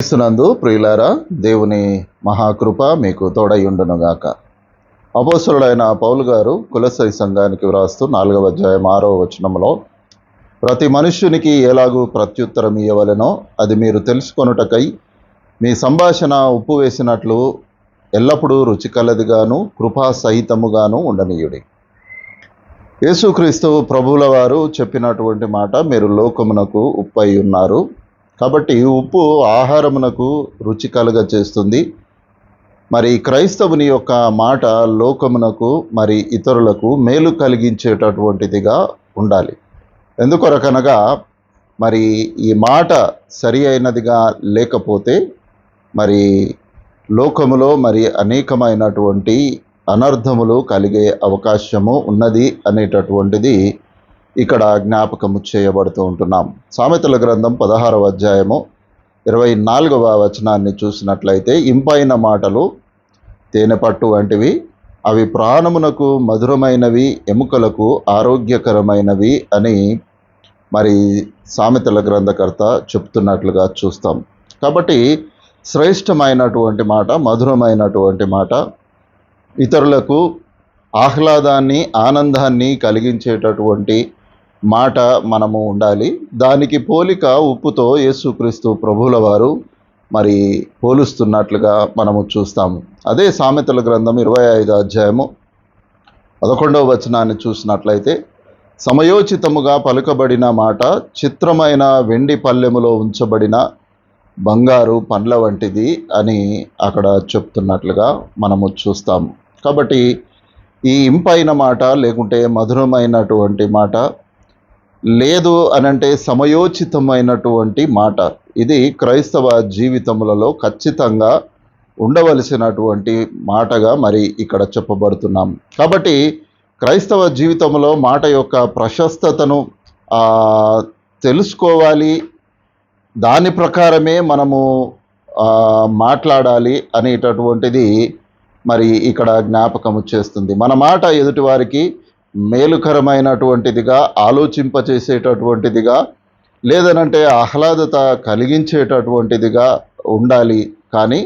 క్రీస్తునందు ప్రియులారా దేవుని మహాకృప మీకు తోడయుండునుగాక అపోసరుడైన పౌలు గారు కులసై సంఘానికి వ్రాస్తూ నాలుగవ అధ్యాయం ఆరవ వచనంలో ప్రతి మనుష్యునికి ఎలాగూ ప్రత్యుత్తరం ఇవ్వవలెనో అది మీరు తెలుసుకొనుటకై మీ సంభాషణ ఉప్పు వేసినట్లు ఎల్లప్పుడూ రుచికలదిగాను కృపా సహితముగాను ఉండనీయుడి. యేసుక్రీస్తు ప్రభువుల వారు చెప్పినటువంటి మాట మీరు లోకమునకు ఉప్పు ఉన్నారు. కాబట్టి ఉప్పు ఆహారమునకు రుచి కలుగ చేస్తుంది. మరి క్రైస్తవుని యొక్క మాట లోకమునకు మరి ఇతరులకు మేలు కలిగించేటటువంటిదిగా ఉండాలి. ఎందుకొరకనగా మరి ఈ మాట సరి అయినదిగా లేకపోతే మరి లోకములో మరి అనేకమైనటువంటి అనర్థములు కలిగే అవకాశము ఉన్నది అనేటటువంటిది ఇక్కడ జ్ఞాపకము చేయబడుతూ ఉంటున్నాం. సామెతల గ్రంథం పదహారవ అధ్యాయము ఇరవై నాలుగవ వచనాన్ని చూసినట్లయితే ఇంపైన మాటలు తేనెపట్టు వంటివి అవి ప్రాణమునకు మధురమైనవి ఎముకలకు ఆరోగ్యకరమైనవి అని మరి సామెతల గ్రంథకర్త చెప్తున్నట్లుగా చూస్తాం. కాబట్టి శ్రేష్టమైనటువంటి మాట మధురమైనటువంటి మాట ఇతరులకు ఆహ్లాదాన్ని ఆనందాన్ని కలిగించేటటువంటి మాట మనము ఉండాలి. దానికి పోలిక ఉప్పుతో యేసుక్రీస్తు ప్రభుల వారు మరి పోలుస్తున్నట్లుగా మనము చూస్తాము. అదే సామెతల గ్రంథం ఇరవై ఐదు అధ్యాయము పదకొండవ వచనాన్ని చూసినట్లయితే సమయోచితముగా పలుకబడిన మాట చిత్రమైన వెండి పల్లెములో ఉంచబడిన బంగారు పండ్ల వంటిది అని అక్కడ చెప్తున్నట్లుగా మనము చూస్తాము. కాబట్టి ఈ ఇంపైన మాట లేకుంటే మధురమైనటువంటి మాట లేదు అనంటే సమయోచితమైనటువంటి మాట. ఇది క్రైస్తవ జీవితములలో ఖచ్చితంగా ఉండవలసినటువంటి మాటగా మరి ఇక్కడ చెప్పబడుతున్నాం. కాబట్టి క్రైస్తవ జీవితంలో మాట యొక్క ప్రశస్తతను తెలుసుకోవాలి. దాని ప్రకారమే మనము మాట్లాడాలి అనేటటువంటిది మరి ఇక్కడ జ్ఞాపకం చేస్తుంది. మన మాట ఎదుటివారికి మేలుకరమైనటువంటిదిగా ఆలోచింపచేసేటటువంటిదిగా లేదనంటే ఆహ్లాదత కలిగించేటటువంటిదిగా ఉండాలి. కానీ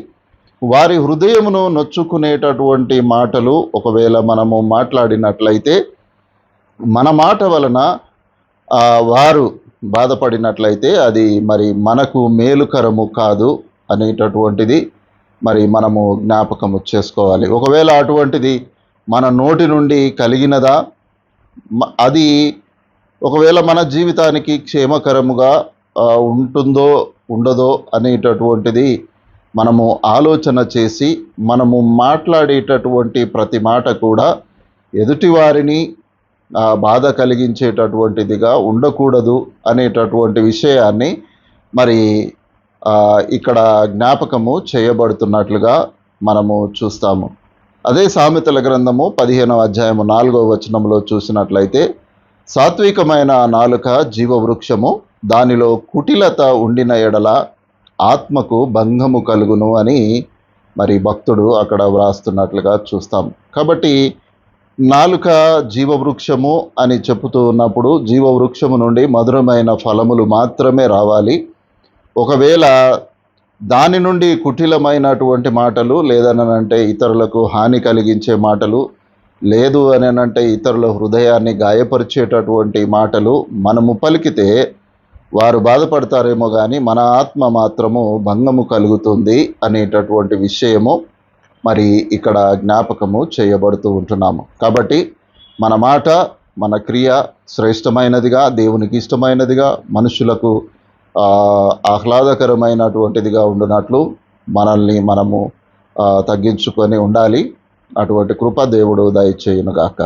వారి హృదయమును నొచ్చుకునేటటువంటి మాటలు ఒకవేళ మనము మాట్లాడినట్లయితే మన మాట వలన వారు బాధపడినట్లయితే అది మరి మనకు మేలుకరము కాదు అనేటటువంటిది మరి మనము జ్ఞాపకము చేసుకోవాలి. ఒకవేళ అటువంటిది మన నోటి నుండి కలిగినదా? అది ఒకవేళ మన జీవితానికి క్షేమకరముగా ఉంటుందో ఉండదో అనేటటువంటిది మనము ఆలోచన చేసి మనము మాట్లాడేటటువంటి ప్రతి మాట కూడా ఎదుటివారిని బాధ కలిగించేటటువంటిదిగా ఉండకూడదు అనేటటువంటి విషయాన్ని మరి ఇక్కడ జ్ఞాపకము చేయబడుతున్నట్లుగా మనము చూస్తాము. అదే సామెతల గ్రంథము పదిహేనవ అధ్యాయము నాలుగవ వచనంలో చూసినట్లయితే సాత్వికమైన నాలుక జీవవృక్షము దానిలో కుటిలత ఉండిన ఎడల ఆత్మకు భంగము కలుగును అని మరి భక్తుడు అక్కడ వ్రాస్తున్నట్లుగా చూస్తాం. కాబట్టి నాలుక జీవవృక్షము అని చెబుతూ ఉన్నప్పుడు జీవవృక్షము నుండి మధురమైన ఫలములు మాత్రమే రావాలి. ఒకవేళ దాని నుండి కుటిలమైనటువంటి మాటలు లేదనంటే ఇతరులకు హాని కలిగించే మాటలు లేదు అని అంటే ఇతరుల హృదయాన్ని గాయపరిచేటటువంటి మాటలు మనము పలికితే వారు బాధపడతారేమో కానీ మన ఆత్మ మాత్రము భంగము కలుగుతుంది అనేటటువంటి విషయము మరి ఇక్కడ జ్ఞాపకము చేయబడుతూ ఉంటున్నాము. కాబట్టి మన మాట మన క్రియ శ్రేష్టమైనదిగా దేవునికి ఇష్టమైనదిగా మనుషులకు ఆహ్లాదకరమైనటువంటిదిగా ఉండునట్లు మనల్ని మనము తగ్గించుకొని ఉండాలి. అటువంటి కృప దేవుడు దయచేయునుగాక.